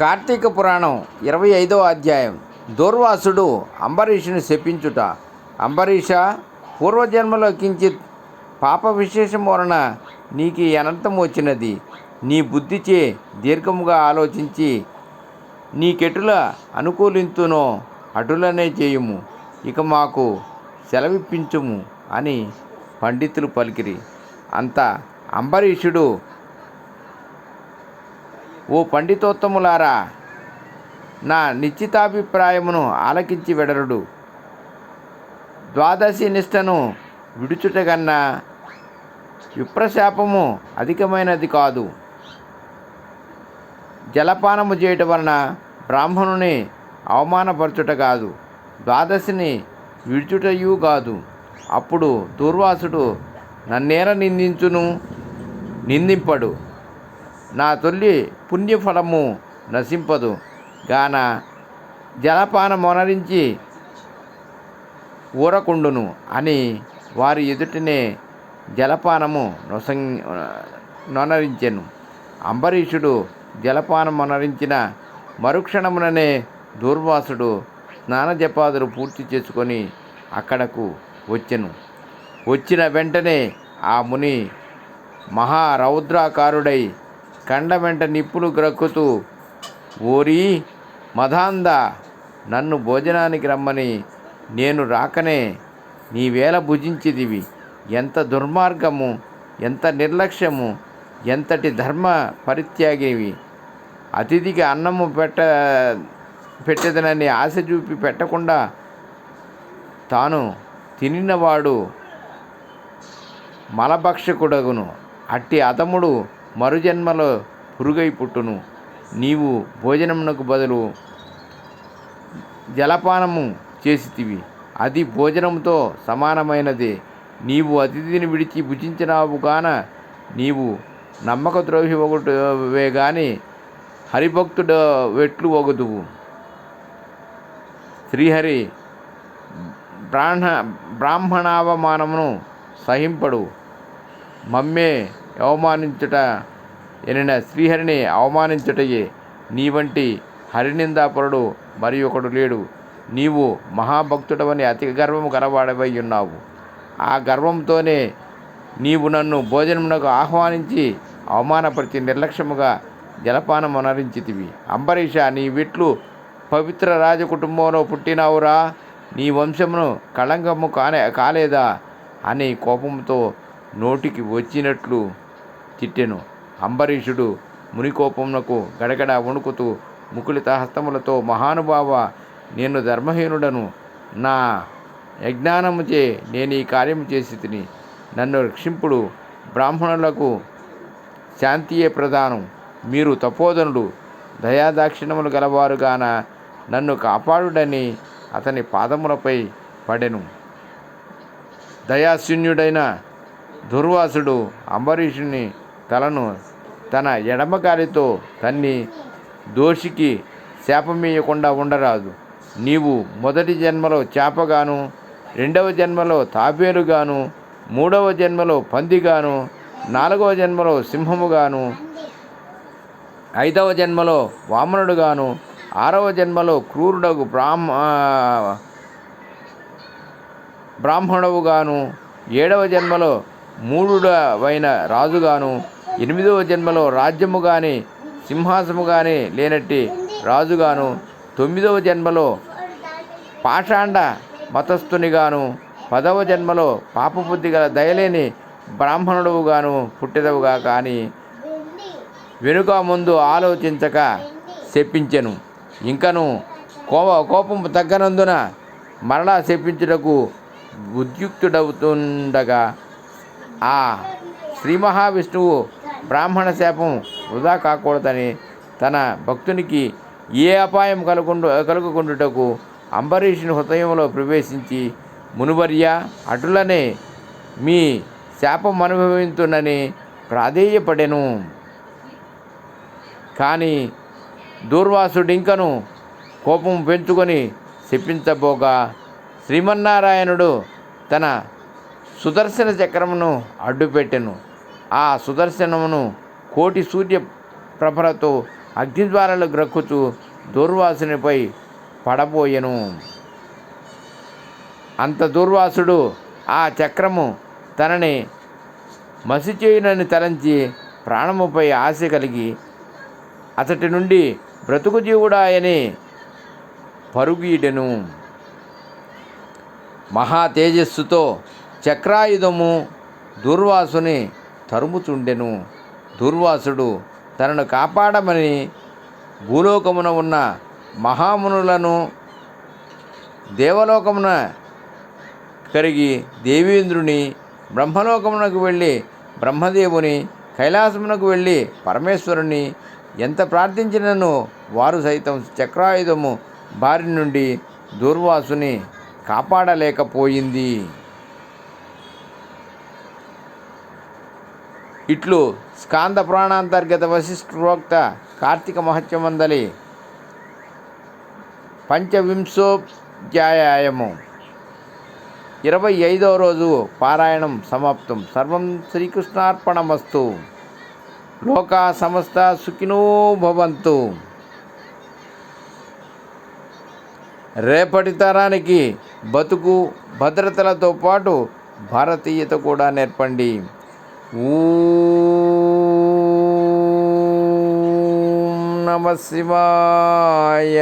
కార్తీక పురాణం ఇరవై ఐదవ అధ్యాయం. దూర్వాసుడు అంబరీషుని శపించుట. అంబరీష పూర్వజన్మలో కించిత్ పాప విశేషం వలన నీకు అనంతం వచ్చినది. నీ బుద్ధిచే దీర్ఘముగా ఆలోచించి నీకెటుల అనుకూలింతునో అటులనే చేయుము. ఇక మాకు సెలవిప్పించుము అని పండితులు పలికిరి. అంత అంబరీషుడు ఓ పండితోత్తములారా నా నిశ్చితాభిప్రాయమును ఆలకించి వెడరుడు. ద్వాదశి నిష్టను విడుచుటగన్నా విప్రశాపము అధికమైనది కాదు. జలపానము చేయటం వలన బ్రాహ్మణుని అవమానపరచుట కాదు ద్వాదశిని విడుచుటయు కాదు. అప్పుడు దూర్వాసుడు నన్నేర నిందించును నిందింపడు. నా తొల్లి పుణ్యఫలము నశింపదు. గాన జలపానమొనరించి ఊరకుండును అని వారి ఎదుటనే జలపానము నొసం నొనరించెను. అంబరీషుడు జలపానమొనరించిన మరుక్షణముననే దూర్వాసుడు స్నానజపాదులు పూర్తి చేసుకొని అక్కడకు వచ్చెను. వచ్చిన వెంటనే ఆ ముని మహారౌద్రాకారుడై కండ వెంట నిప్పులు గ్రక్కుతూ ఓరి మదాంద నన్ను భోజనానికి రమ్మని నేను రాకనే నీవేళ భుజించిదివి ఎంత దుర్మార్గము ఎంత నిర్లక్ష్యము ఎంతటి ధర్మ పరిత్యాగివి. అతిథికి అన్నము పెట్ట పెట్టేదనని ఆశ చూపి పెట్టకుండా తాను తినినవాడు మలభక్షకుడగును. అట్టి అతముడు మరుజన్మలో పురుగై పుట్టును. నీవు భోజనమునకు బదులు జలపానము చేసితివి. అది భోజనంతో సమానమైనది. నీవు అతిథిని విడిచి భుజించినావు గాన నీవు నమ్మక ద్రోహి ఒకటివే గాని హరిభక్తుడు వెట్లు ఒగదువు. శ్రీహరి బ్రాహ్మ బ్రాహ్మణావమానమును సహింపడు. మమ్మే అవమానించుట ఎనిన శ్రీహరిని అవమానించుటయే. నీ వంటి హరినిందాపరుడు మరి ఒకడు లేడు. నీవు మహాభక్తుడవని అతి గర్వము గలవాడవై ఉన్నావు. ఆ గర్వంతోనే నీవు నన్ను భోజనమునకు ఆహ్వానించి అవమానపరిచి నిర్లక్ష్యముగా జలపానం అనరించితివి. అంబరీష నీ విట్లు పవిత్ర రాజకుటుంబంలో పుట్టినావురా. నీ వంశమును కళంకము కానే కాలేదా అని కోపంతో నోటికి వచ్చినట్లు తిట్టెను. అంబరీషుడు మునికోపమునకు గడగడ వణుకుతూ ముకులిత హస్తములతో మహానుభావ నేను ధర్మహీనుడను. నా యజ్ఞానముచే నేను ఈ కార్యము చేసి తిని నన్ను రక్షింపుడు బ్రాహ్మణులకు శాంతియే ప్రధానం. మీరు తపోధనుడు దయాదాక్షిణములు గలవారుగాన నన్ను కాపాడుడని అతని పాదములపై పడెను. దయాశూన్యుడైన దుర్వాసుడు అంబరీషుని తలను తన ఎడమకాలితో తన్ని దోషికి శాపమేయకుండా ఉండరాదు. నీవు మొదటి జన్మలో చేపగాను రెండవ జన్మలో తాబేలుగాను మూడవ జన్మలో పందిగాను నాలుగవ జన్మలో సింహముగాను ఐదవ జన్మలో వామనుడుగాను ఆరవ జన్మలో క్రూరుడగు బ్రాహ్మ బ్రాహ్మణువుగాను ఏడవ జన్మలో మూడుడవైన రాజుగాను ఎనిమిదవ జన్మలో రాజ్యము కానీ సింహాసము కానీ లేనట్టి రాజుగాను తొమ్మిదవ జన్మలో పాషాండ మతస్థునిగాను పదవ జన్మలో పాపబుద్ధి గల దయలేని బ్రాహ్మణుడుగాను పుట్టెదవుగా కానీ వెనుక ముందు ఆలోచించక శప్పించెను ఇంకను కోప కోపం తగ్గనందున మరలా శప్పించుటకు ఉద్యుక్తుడవుతుండగా ఆ శ్రీ మహావిష్ణువు బ్రాహ్మణ శాపం వృధా కాకూడదని తన భక్తునికి ఏ అపాయం కలుగుండు కలుగుకుండుటకు అంబరీషుని హృదయంలో ప్రవేశించి మునువర్య అటులనే మీ శాపం అనుభవించునని ప్రాధేయపడెను. కానీ దూర్వాసుడింకను కోపం పెంచుకొని శపించబోగా శ్రీమన్నారాయణుడు తన సుదర్శన చక్రమును అడ్డుపెట్టెను. ఆ సుదర్శనమును కోటి సూర్య ప్రభలతో అగ్నిద్వారాలు గ్రక్కుతూ దూర్వాసునిపై పడబోయెను. అంత దూర్వాసుడు ఆ చక్రము తనని మసిచేయునని తలంచి ప్రాణముపై ఆశ కలిగి అతటి నుండి బ్రతుకు జీవుడాయని పరుగీడెను. మహా తేజస్సుతో చక్రాయుధము దూర్వాసుని తరుముచుండెను. దూర్వాసుడు తనను కాపాడమని భూలోకమున ఉన్న మహామునులను దేవలోకమున కరిగి దేవేంద్రుని బ్రహ్మలోకమునకు వెళ్ళి బ్రహ్మదేవుని కైలాసమునకు వెళ్ళి పరమేశ్వరుని ఎంత ప్రార్థించినను వారు సైతం చక్రాయుధము బారి నుండి దూర్వాసుని కాపాడలేకపోయింది. ఇట్లు స్కాంద పురాణాంతర్గత వశిష్ఠోక్త కార్తీక మహత్యమందలి పంచవింశోధ్యాయము ఇరవై ఐదవ రోజు పారాయణం సమాప్తం. సర్వం శ్రీకృష్ణార్పణమస్తు. లోకా సమస్త సుఖినో భవంతు. రేపటి తరానికి బతుకు భద్రతలతో పాటు భారతీయత కూడా నేర్పండి. ॐ नमः शिवाय।